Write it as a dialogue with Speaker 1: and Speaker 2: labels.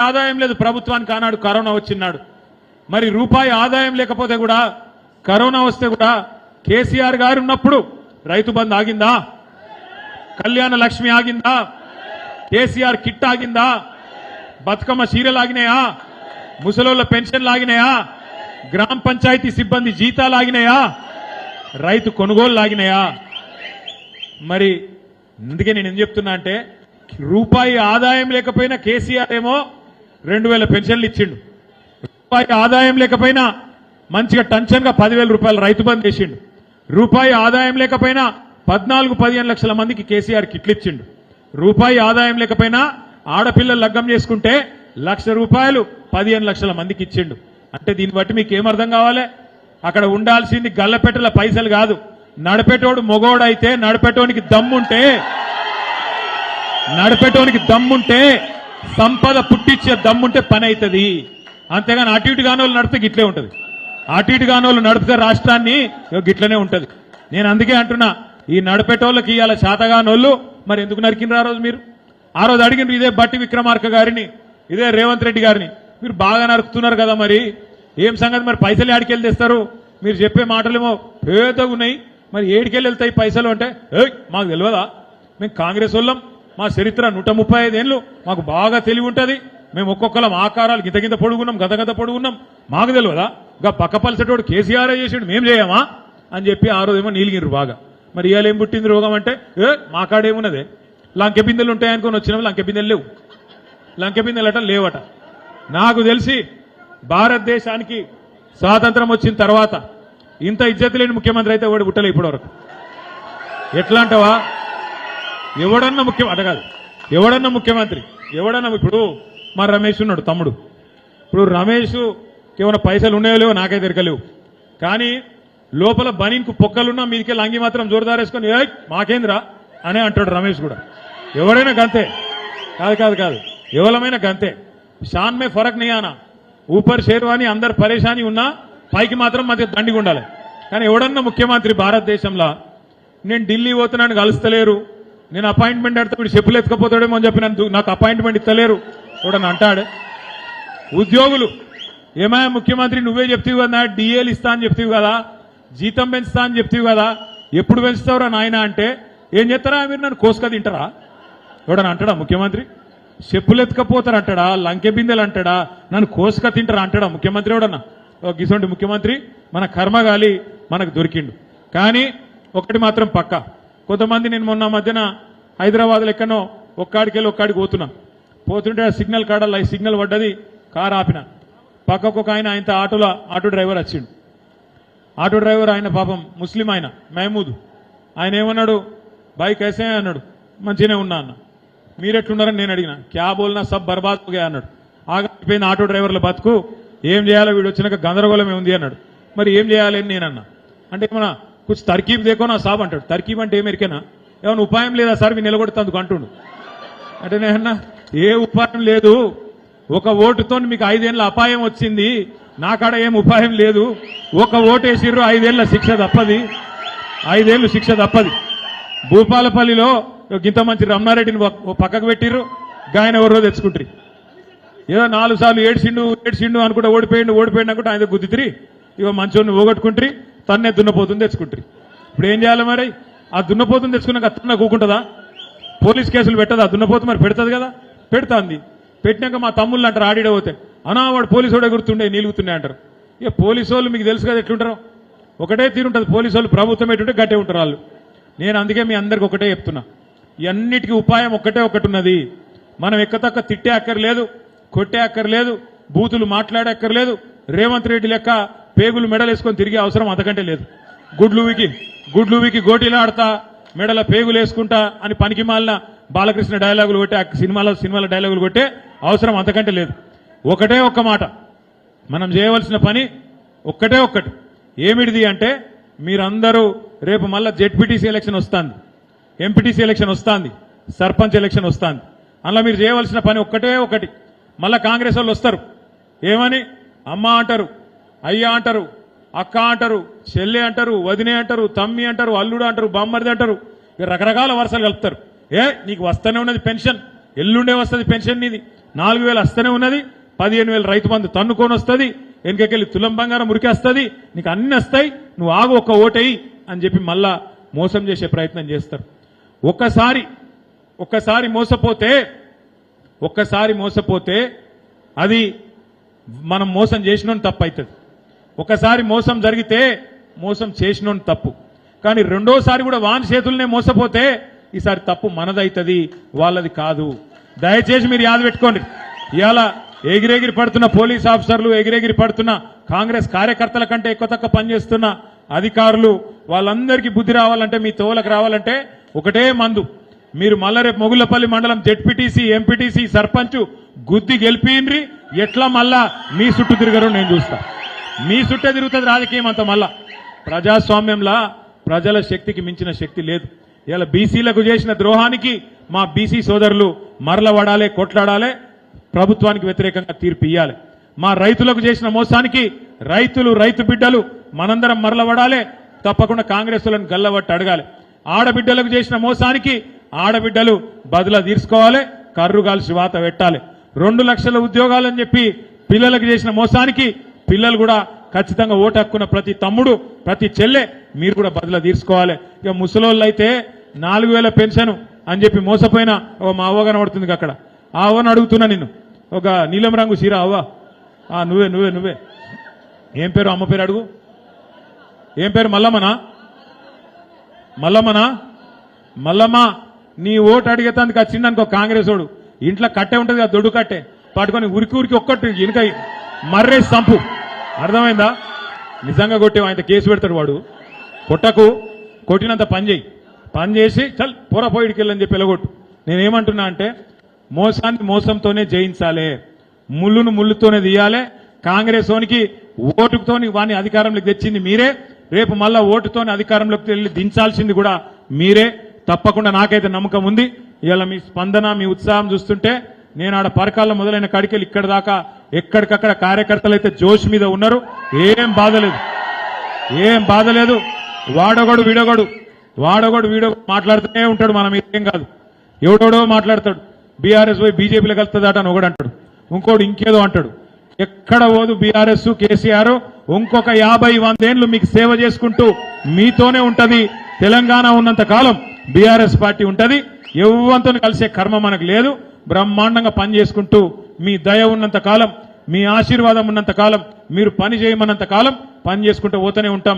Speaker 1: ఆదాయం లేదు ప్రభుత్వానికి ఆనాడు కరోనా వచ్చినాడు మరి రూపాయి ఆదాయం లేకపోతే కూడా కరోనా వస్తే కూడా కేసీఆర్ గారు ఉన్నప్పుడు రైతు బంధు ఆగిందా? కళ్యాణ లక్ష్మి ఆగిందా? కేసీఆర్ కిట్ ఆగిందా? బతుకమ్మ చీరలు ఆగినాయా? ముసలోళ్ళ పెన్షన్లు ఆగినాయా? గ్రామ పంచాయతీ సిబ్బంది జీతాలు ఆగినాయా? రైతు కొనుగోలు లాగినాయా మరి అందుకే నేను ఏం చెప్తున్నా అంటే రూపాయి ఆదాయం లేకపోయినా కేసీఆర్ ఏమో రెండు వేల పెన్షన్లు ఇచ్చిండు. రూపాయి ఆదాయం లేకపోయినా మంచిగా టెన్షన్గా పదివేల రూపాయలు రైతు బంద్ చేసిండు రూపాయి ఆదాయం లేకపోయినా పద్నాలుగు పదిహేను లక్షల మందికి కేసీఆర్ కిట్లు ఇచ్చిండు. రూపాయి ఆదాయం లేకపోయినా ఆడపిల్లలు లగ్గం చేసుకుంటే లక్ష రూపాయలు పదిహేను లక్షల మందికి ఇచ్చిండు. అంటే దీన్ని బట్టి మీకు ఏమర్థం కావాలి? అక్కడ ఉండాల్సింది గల్లపెట్టెల పైసలు కాదు. నడిపెట్టోడు మొగోడైతే నడిపెట్టోనికి దమ్ముంటే నడిపెట్టోనికి దమ్ముంటే సంపద పుట్టించే దమ్ముంటే పని అవుతుంది అంతేగాని అటు ఇటు కాని వాళ్ళు నడిపితే గిట్లే ఉంటుంది. అటు ఇటు కాని వాళ్ళు నడిపితే రాష్ట్రాన్ని గిట్లనే ఉంటుంది. నేను అందుకే అంటున్నా ఈ నడిపేటోళ్ళకి ఇవాళ శాతగానోళ్ళు మరి ఎందుకు నరికినారు ఆ రోజు మీరు? ఆ రోజు అడిగినారు ఇదే బట్టి విక్రమార్క గారిని ఇదే రేవంత్ రెడ్డి గారిని. మీరు బాగా నరుకుతున్నారు కదా మరి. ఏం సంగతి మరి? పైసలు ఆడికెళ్ళి తెస్తారు? మీరు చెప్పే మాటలేమో పేదగా ఉన్నాయి. మరి ఏడికెళ్ళి వెళ్తాయి పైసలు అంటే? ఏయ్ మాకు తెలియదా మేము కాంగ్రెస్ వాళ్ళం. మా చరిత్ర నూట ముప్పై ఐదేళ్ళు మాకు బాగా తెలివి ఉంటుంది. మేము ఒక్కొక్కలం ఆకారాలు గితగింత పొడుగున్నాం గత గత పొడుగున్నాం. మాకు తెలియదా ఇంకా పక్క పలిసేటోడు కేసీఆర్ చేసాడు మేము చేయమా? అని చెప్పి ఆ రోజేమో నీలిగిరు బాగా. మరి ఇవాళ ఏం పుట్టింది రోగం అంటే ఏ మా కాడేమున్నదే లంకె బిందెలు ఉంటాయనుకొని వచ్చినవి లంకె బిందెలు లేవు. లంకె బిందెలట లేవట. నాకు తెలిసి భారతదేశానికి స్వాతంత్రం వచ్చిన తర్వాత ఇంత ఇజ్జత్ లేని ముఖ్యమంత్రి అయితే వాడు పుట్టలే ఇప్పటివరకు. ఎట్లా అంటావా ఎవడన్నా ముఖ్యం అట కాదు. ఎవడన్నా ముఖ్యమంత్రి ఎవడన్నా ఇప్పుడు మా రమేష్ ఉన్నాడు తమ్ముడు. ఇప్పుడు రమేష్ ఏమైనా పైసలు ఉన్నాయో లేవో నాకైతే తిరగలేవు కానీ లోపల బనీన్కు పొక్కలున్నా మీదికే లంగి మాత్రం జోరుదారేసుకొని ఏ మాకేంద్రా? అనే అంటాడు రమేష్ కూడా. ఎవడైనా గంతే. కాదు కాదు కాదు. ఎవరమైనా గంతే. షాన్ మే ఫరక్ నియానా ఊపర్ షేర్వాని అందరు పరేషాని ఉన్నా పైకి మాత్రం మధ్య దండిగా ఉండాలి. కానీ ఎవడన్నా ముఖ్యమంత్రి భారతదేశంలో నేను ఢిల్లీ పోతున్నాను కలుస్తలేరు. నేను అపాయింట్మెంట్ అడితే వీడు చెప్పులు ఎత్తుకపోతాడేమో అని చెప్పి నన్ను నాకు అపాయింట్మెంట్ ఇస్తలేరు. కూడా అంటాడు. ఉద్యోగులు ఏమయ్యా ముఖ్యమంత్రి నువ్వే చెప్తావు కదా డిఏలు ఇస్తా అని చెప్తావు కదా జీతం పెంచుతా అని చెప్తావు కదా ఎప్పుడు పెంచుతావురా నాయన అంటే ఏం చేస్తారా మీరు నన్ను కోసుక తింటారా? ఎవడని అంటాడా ముఖ్యమంత్రి? చెప్పులు ఎత్తుకపోతారు అంటాడా? లంకె బిందెలు అంటాడా? నన్ను కోసుక తింటారా అంటాడా ముఖ్యమంత్రి ఎవడన్నా? ఓ గిసోంటి ముఖ్యమంత్రి మన కర్మగాలి మనకు దొరికిండు. కానీ ఒకటి మాత్రం పక్కా. కొంతమంది నేను మొన్న మధ్యన హైదరాబాద్లో ఎక్కనో ఒక్కడికి వెళ్ళి ఒక్కాడికి పోతున్నా. పోతుంటే ఆ సిగ్నల్ కాడ లై సిగ్నల్ పడ్డది కారు ఆపిన. పక్కకు ఒక ఆయన ఆయన ఆటోలో ఆటో డ్రైవర్ వచ్చిండు. ఆటో డ్రైవర్ ఆయన పాపం ముస్లిం ఆయన మహమూద్. ఆయన ఏమన్నాడు? బైక్ వేసే అన్నాడు. మంచిగానే ఉన్నా అన్న. మీరెట్లున్నారని నేను అడిగిన. క్యా బోల్నా సబ్ బర్బాద్ అన్నాడు. ఆగిపోయిన ఆటో డ్రైవర్ల బతుకు. ఏం చేయాలో వీడు వచ్చినాక గందరగోళమే ఉంది అన్నాడు. మరి ఏం చేయాలి అని నేనన్నా అంటే ఏమన్నా కొంచెం తర్కీబ్ దేకో నా సాబ్ అంటాడు. తర్కీబ్ అంటే ఏమెరికేనా ఏమైనా ఉపాయం లేదా సార్? మీ నిలబడుతుంది అంటుండు. అంటే నేనన్నా ఏ ఉపాయం లేదు. ఒక ఓటుతో మీకు ఐదేళ్ళ అపాయం వచ్చింది. నా కాడ ఏం ఉపాయం లేదు. ఒక ఓటు వేసిర్రు ఐదేళ్ళ శిక్ష తప్పది. ఐదేళ్ళు శిక్ష తప్పది. భూపాలపల్లిలో గింత మంచి రమణారెడ్డిని ఒక- పక్కకు పెట్టిర్రు. గాయన ఎవరో తెచ్చుకుంటారు. ఏదో నాలుగు సార్లు ఏడ్చిండు ఏడ్చిండు అనుకుంటే ఓడిపోయిండు ఓడిపోయిండు అనుకుంటే ఆయన గుద్దితిరి. ఇక మంచోడిని పోగొట్టుకుంటారు తన్నే దున్నపోతుంది తెచ్చుకుంటారు. ఇప్పుడు ఏం చేయాలి మరి? ఆ దున్నపోతుంది తెచ్చుకున్నాక తన్న కూకుంటుందా? పోలీస్ కేసులు పెట్టదా? దున్నపోతు మరి పెడుతుంది కదా? పెడుతుంది. పెట్టినాక మా తమ్ముళ్ళు అంటారు ఆడిడ పోతే. అనా వాడు పోలీసు వాడే గుర్తుండే నీలుగుతుండే అంటారు. ఇక పోలీసు వాళ్ళు మీకు తెలుసు కదా ఎట్లుంటారు? ఒకటే తీరుంటుంది పోలీసు వాళ్ళు ప్రభుత్వం ఎటుంటే గట్టే ఉంటారు వాళ్ళు. నేను అందుకే మీ అందరికి ఒకటే చెప్తున్నా. ఇవన్నిటికీ ఉపాయం ఒక్కటే ఒకటి ఉన్నది మనం ఎక్కతక్క తిట్టే అక్కర్లేదు కొట్టే అక్కర్లేదు బూతులు మాట్లాడే అక్కర్లేదు. రేవంత్ రెడ్డి లెక్క పేగులు మెడలేసుకొని తిరిగే అవసరం అంతకంటే లేదు. గుడ్లువికి గుడ్లువికి గోటీలు ఆడతా మెడల పేగులు వేసుకుంటా అని పనికి మాలిన బాలకృష్ణ డైలాగులు కొట్టే సినిమాలో సినిమాల డైలాగులు కొట్టే అవసరం అంతకంటే లేదు. ఒకటే ఒక్క మాట. మనం చేయవలసిన పని ఒక్కటే ఒక్కటి. ఏమిటిది అంటే మీరందరూ రేపు మళ్ళీ జెడ్పీటీసీ ఎలక్షన్ వస్తుంది. ఎంపీటీసీ ఎలక్షన్ వస్తుంది. సర్పంచ్ ఎలక్షన్ వస్తుంది. అందులో మీరు చేయవలసిన పని ఒక్కటే ఒకటి మళ్ళీ కాంగ్రెస్ వాళ్ళు వస్తారు. ఏమని? అమ్మ అంటారు. అయ్యా అంటారు అక్క అంటారు చెల్లె అంటారు వదినే అంటారు తమ్మి అంటారు అల్లుడు అంటారు బామ్మరిది అంటారు. రకరకాల వరుసలు కలుపుతారు. ఏ నీకు వస్తూనే ఉన్నది పెన్షన్. ఎల్లుండే వస్తుంది పెన్షన్ నీది. నాలుగు వేలు వస్తూనే ఉన్నది. పదిహేను వేలు రైతు బంధు తన్నుకొని వస్తుంది. వెనుకకెళ్ళి తులం బంగారం మురికేస్తుంది నీకు అన్ని వస్తాయి. నువ్వు ఆగు ఒక్క ఓటేయి అని చెప్పి మళ్ళా మోసం చేసే ప్రయత్నం చేస్తారు. ఒక్కసారి ఒక్కసారి మోసపోతే ఒక్కసారి మోసపోతే అది మనం మోసం చేసినోని తప్పు అవుతుంది ఒకసారి మోసం జరిగితే మోసం చేసినోని తప్పు. కానీ రెండోసారి కూడా వాన్ చేతులనే మోసపోతే ఈసారి తప్పు మనదైతుంది వాళ్ళది కాదు. దయచేసి మీరు యాద పెట్టుకోండి. ఇవాళ ఎగిరెగిరి పడుతున్న పోలీస్ ఆఫీసర్లు ఎగిరెగిరి పడుతున్న కాంగ్రెస్ కార్యకర్తల కంటే ఎక్కువ తక్కువ పనిచేస్తున్న అధికారులు వాళ్ళందరికీ బుద్ధి రావాలంటే మీ తోలకు రావాలంటే ఒకటే మందు. మీరు మళ్ళా రేపు మండలం జెడ్పీటీసీ ఎంపీటీసీ సర్పంచ్ గుద్ది గెలిపిండ్రి ఎట్లా మళ్ళా మీ చుట్టూ తిరగరు నేను చూస్తాను మీ చుట్టే తిరుగుతుంది రాజకీయం అంత మళ్ళా. ప్రజాస్వామ్యంలా ప్రజల శక్తికి మించిన శక్తి లేదు. ఇలా బీసీలకు చేసిన ద్రోహానికి మా బీసీ సోదరులు మరలవడాలే కొట్లాడాలే ప్రభుత్వానికి వ్యతిరేకంగా తీర్పు ఇయ్యాలి. మా రైతులకు చేసిన మోసానికి రైతులు రైతు బిడ్డలు మనందరం మరలవడాలే తప్పకుండా కాంగ్రెస్లను గల్లబట్టి అడగాలి. ఆడబిడ్డలకు చేసిన మోసానికి ఆడబిడ్డలు బదులా తీర్చుకోవాలి కర్రుగాల్సి వాత పెట్టాలి. రెండు లక్షల ఉద్యోగాలని చెప్పి పిల్లలకు చేసిన మోసానికి పిల్లలు కూడా ఖచ్చితంగా ఓటు హక్కున్న ప్రతి తమ్ముడు ప్రతి చెల్లె మీరు కూడా బదులు తీర్చుకోవాలి. ఇక ముసలోళ్ళు అయితే నాలుగు వేల పెన్షన్ అని చెప్పి మోసపోయిన ఒక మా అవ్వ కనబడుతుంది అక్కడ. ఆ అవ్వను అడుగుతున్నా నిన్ను. ఒక నీలం రంగు చీర అవ్వ. ఆ, నువ్వే నువ్వే నువ్వే. ఏం పేరు? అమ్మ పేరు అడుగు. ఏం పేరు? మల్లమ్మనా? మల్లమ్మనా? మల్లమ్మ నీ ఓటు అడిగేతందుకు వచ్చిందనుకో కాంగ్రెస్ ఓడు ఇంట్లో కట్టే ఉంటుంది కదా దొడ్డు కట్టే. పట్టుకొని ఉరికి ఉరికి ఒక్కటి వెనుక మర్రేసి సంపు. అర్థమైందా? నిజంగా కొట్టే ఆయన కేసు పెడతాడు వాడు. కొట్టకు కొట్టినంత పని చేయి పని చేసి చల్ పొరపోయిడికెళ్ళని వెళ్ళని చెప్పి వెళ్ళగొట్టు. నేనేమంటున్నా అంటే మోసాన్ని మోసంతోనే జయించాలి. ముళ్ళును ముళ్ళుతోనే తీయాలి. కాంగ్రెస్ ఓనికి ఓటుతోని వాని అధికారంలోకి తెచ్చింది మీరే. రేపు మళ్ళా ఓటుతోని అధికారంలోకి వెళ్ళి దించాల్సింది కూడా మీరే. తప్పకుండా నాకైతే నమ్మకం ఉంది. ఇవాళ మీ స్పందన మీ ఉత్సాహం చూస్తుంటే నేను ఆడ పరకాల మొదలైన కడికెళ్ళి ఇక్కడ దాకా ఎక్కడికక్కడ కార్యకర్తలు అయితే జోష్ మీద ఉన్నారు ఏం బాధ లేదు. ఏం బాధ లేదు. వాడొగడు వీడొగడు వాడొగడు వీడో మాట్లాడుతూనే ఉంటాడు మనం ఏం కాదు. ఎవడోడో మాట్లాడతాడు. బీఆర్ఎస్ పోయి బీజేపీలో కలుస్తుందట అని ఒకడు అంటాడు. ఇంకోడు ఇంకేదో అంటాడు. ఎక్కడ పోదు బీఆర్ఎస్ కేసీఆర్? ఇంకొక యాభై వందేళ్ళు మీకు సేవ చేసుకుంటూ మీతోనే ఉంటది. తెలంగాణ ఉన్నంత కాలం బీఆర్ఎస్ పార్టీ ఉంటది. ఎవ్వంతో కలిసే కర్మ మనకు లేదు. బ్రహ్మాండంగా పని చేసుకుంటూ మీ దయ ఉన్నంత కాలం మీ ఆశీర్వాదం ఉన్నంత కాలం మీరు పని చేయమన్నంత కాలం పని చేసుకుంటూ పోతూనే ఉంటాం.